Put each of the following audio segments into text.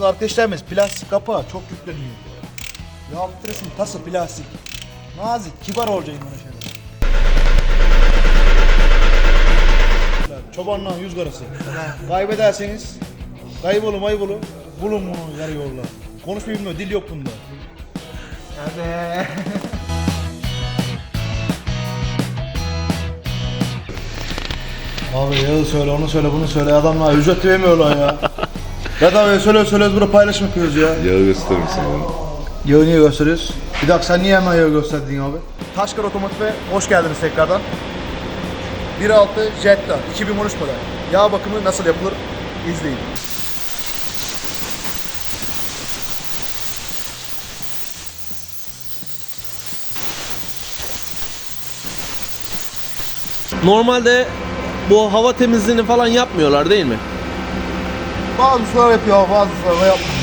Hadi arkadaşlarımız plastik kapağı çok yükleniyor. Filtresinin tası plastik. Nazik, kibar olacaksın bana şeyler. Çobanla yüz karası. Kaybederseniz kaybolu maybolu bulun bunu yarı yolda. Konuşmayı bilmiyor, dil yok bunda. Hadi. Abi yağı söyle, onu söyle, bunu söyle. Adamlar ücret vermiyorlar ya. Bedavaya söyle söyle burada paylaşım yapıyoruz ya. Yağı gösterir misin bana? Yağı niye gösteriyoruz? Bir dakika sen niye hemen yağı gösterdin abi? Taşkar Otomotiv'e hoş geldiniz tekrardan. 1.6 Jetta 2013 model. Yağ bakımı nasıl yapılır? İzleyin. Normalde bu hava temizliğini falan yapmıyorlar değil mi? Bazı ustalar yapıyor, bazı ustalar yapmıyor.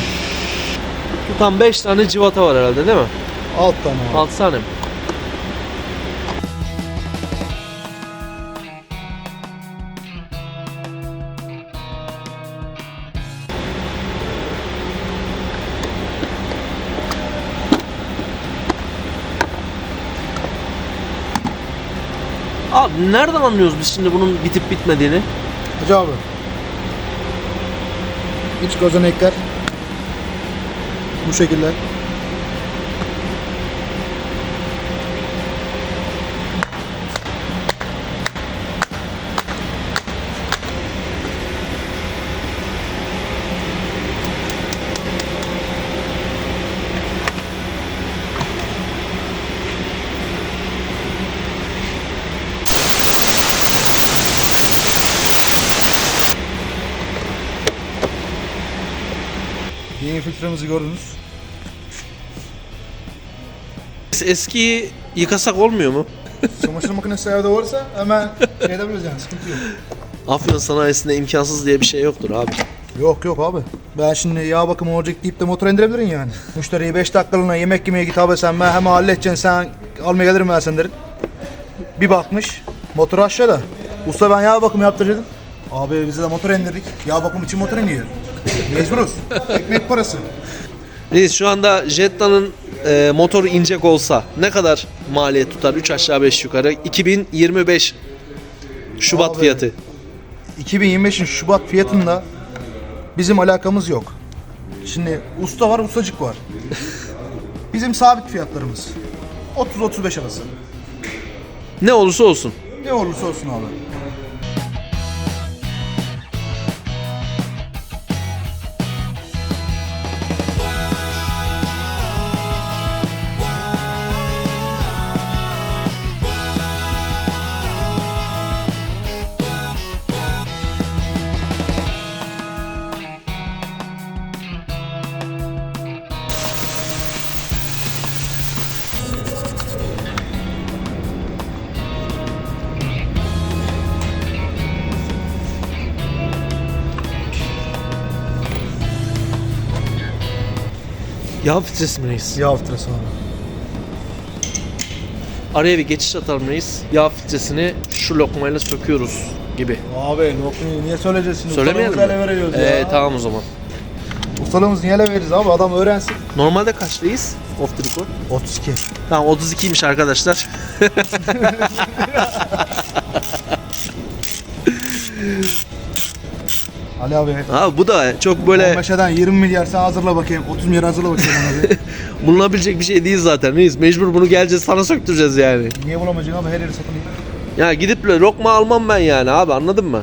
Tutan 5 tane civata var herhalde değil mi? Alt tane abi. 6 tane mi? Abi nereden anlıyoruz biz şimdi bunun bitip bitmediğini? Hacı abi. İç gözenekler. Bu şekilde. Yeni filtremizi gördünüz. Eskiyi yıkasak olmuyor mu? Çamaşır makinesi evde varsa hemen şey edebiliriz yani sıkıntı yok. Afyon sanayisinde imkansız diye bir şey yoktur abi. Yok yok abi. Ben şimdi yağ bakımı olacak deyip de motor indirebilirim yani. Müşteriyi 5 dakikalığına yemek yemeye git abi sen ben hemen halledeceksin sen almaya gelirim ben sen derim. Bir bakmış motor aşağıda. Usta ben yağ bakımı yaptıracaktım. Abi bize de motor indirdik. Yağ bakımı için motor iniyor. Mecburuz. Ekmek parası. Reis şu anda Jetta'nın e, motoru inecek olsa ne kadar maliyet tutar? 3 aşağı 5 yukarı. 2025 Şubat Abi. fiyatı. 2025'in Şubat fiyatında bizim alakamız yok. Şimdi usta var, ustacık var. Bizim sabit fiyatlarımız 30-35 arası. Ne olursa olsun. Ne olursa olsun abi. Yağ filtresi mi reis? Yağ filtresi abi. Araya bir geçiş atalım reis. Yağ filtresini şu lokmayla söküyoruz gibi. Abi lokmayı niye söyleyeceğiz şimdi? Söylemeyelim mi? Ustalığımızı ele veriyoruz Ee, ya. tamam o zaman. Ustalığımızı niye ele veririz abi adam öğrensin. Normalde kaç reis? Off the record. 32. Tamam 32'ymiş arkadaşlar. Ali abi. Abi bu da çok böyle 15'den 20 milyar sen hazırla bakayım. 30 milyar hazırla bakayım bir. bulunabilecek bir şey değil zaten reis. Mecbur bunu geleceğiz sana söktüreceğiz yani. niye bulamayacaksın abi her yeri satın. Ya gidip böyle lokma almam ben yani abi anladın mı?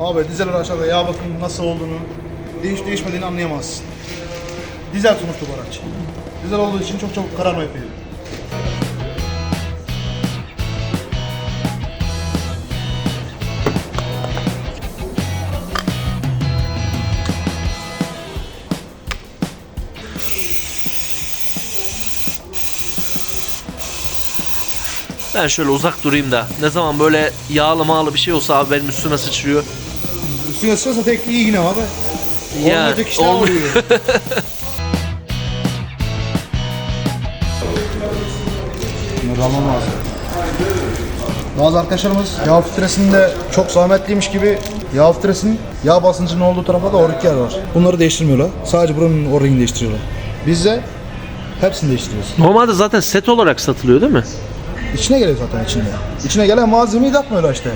Abi dizel araçlarda yağ bakımının nasıl olduğunu, değiş değişmediğini anlayamazsın. Dizel sonuçta bu araç. Dizel olduğu için çok çabuk kararma yapıyor. Ben şöyle uzak durayım da ne zaman böyle yağlı mağlı bir şey olsa abi benim üstüme sıçrıyor. Üstüne sıçrasa tek iyi yine abi. Ya, Olmayacak işler olmuyor. almam lazım. Bazı arkadaşlarımız yağ filtresinde çok zahmetliymiş gibi yağ filtresinin yağ basıncının olduğu tarafa da orik yer var. Bunları değiştirmiyorlar. Sadece buranın oringini değiştiriyorlar. Biz de hepsini değiştiriyoruz. Normalde zaten set olarak satılıyor değil mi? İçine geliyor zaten içine. İçine gelen malzemeyi takmıyorlar işte.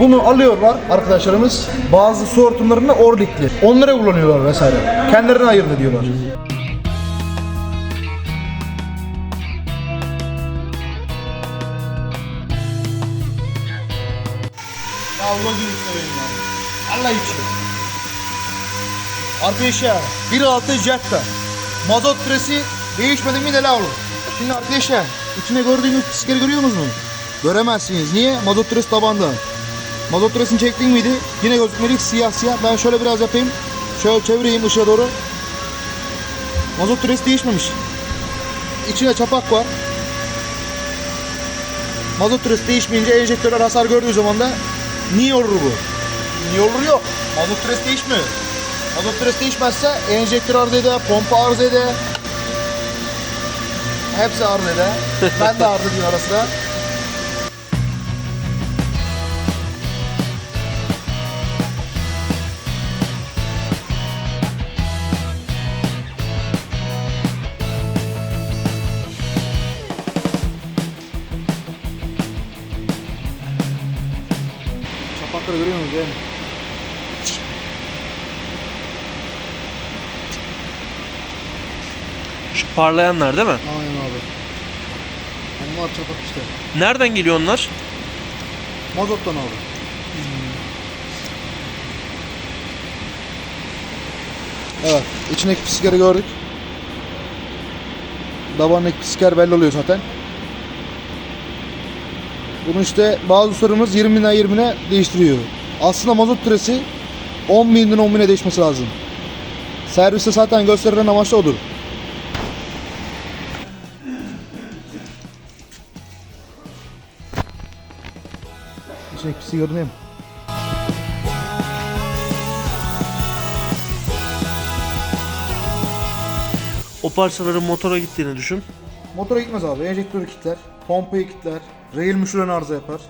Bunu alıyorlar arkadaşlarımız. Bazı su hortumlarında orlikli. Onlara kullanıyorlar vesaire. Kendilerine ayırt ediyorlar. Allah gibi seveyim ya. Allah için. Arkadaşlar 1.6 Jetta. Mazot presi değişmedi mi neler olur? Şimdi arkadaşlar içine gördüğünüz piskeri görüyor musunuz? Göremezsiniz. Niye? Mazot presi tabanda. Mazot presini çektin miydi? Yine gözükmelik siyah siyah. Ben şöyle biraz yapayım. Şöyle çevireyim ışığa doğru. Mazot presi değişmemiş. İçine çapak var. Mazot presi değişmeyince enjektörler hasar gördüğü zaman da niye olur bu? Niye olur yok. Mazot presi değişmiyor. Mazot presi değişmezse enjektör arıza eder, pompa arıza eder. Hepsi arıza eder. ben de arıza ediyorum ara Çapakları görüyor musunuz mi? Şu parlayanlar değil mi? Aynen abi. Onlar çapak işte. Nereden geliyor onlar? Mazottan abi. Evet, içindeki piskeri gördük. Tabanındaki pisker belli oluyor zaten. Bunu işte bazı sorumuz 20 bine 20'ne değiştiriyor. Aslında mazot türesi 10 binden 10 bine değişmesi lazım. Serviste zaten gösterilen amaç da odur. Gördün mü? O parçaların motora gittiğini düşün. Motora gitmez abi. Enjektörü kilitler, pompayı kilitler, rail müşürden arıza yapar.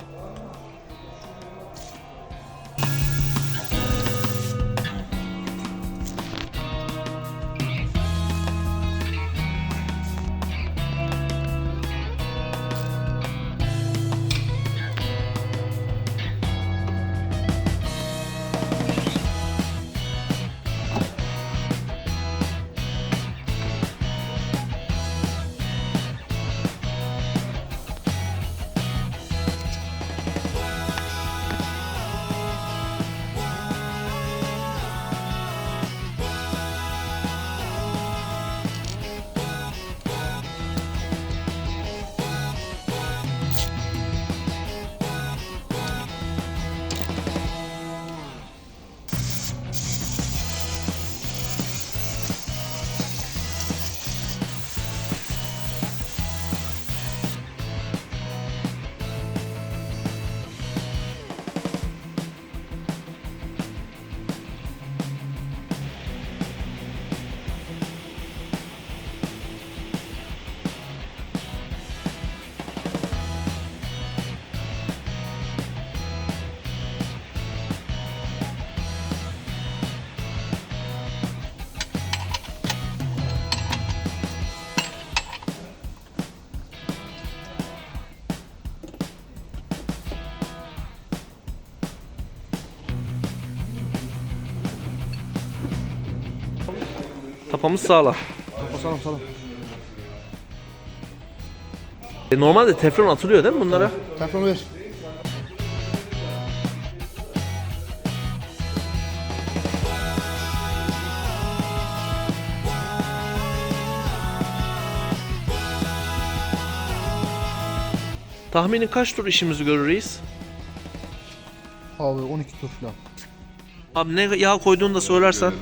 Tapamız sağlam. Basalım basalım. E, normalde teflon atılıyor değil mi bunlara? Telefonu ver. Tahmini kaç tur işimizi görürüz? Abi 12 tur falan. Abi ne yağ koyduğunu da söylersen.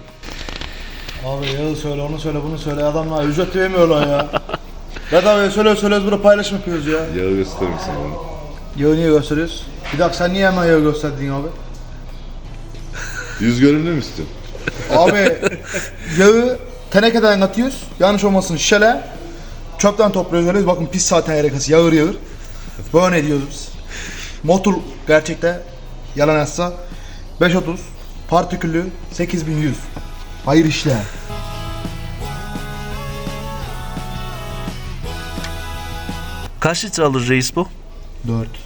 Abi yağı söyle, onu söyle, bunu söyle. Adamlar ücret vermiyorlar ya. Bedavaya söyle söylüyoruz burada paylaşım yapıyoruz ya. Yağı gösterir misin bana? Yağı niye gösteriyoruz? Bir dakika sen niye hemen yağı gösterdin abi? Yüz görümlü mü istiyorsun? Abi yağı tenekeden atıyoruz. Yanlış olmasın şişele. çöpten topluyoruz öyle. Bakın pis zaten yarakası yağır yağır. Böyle ediyoruz biz. Motor gerçekte yalan yazsa 530 partiküllü 8100. Hayır işler. Kaç litre alır reis bu? 4.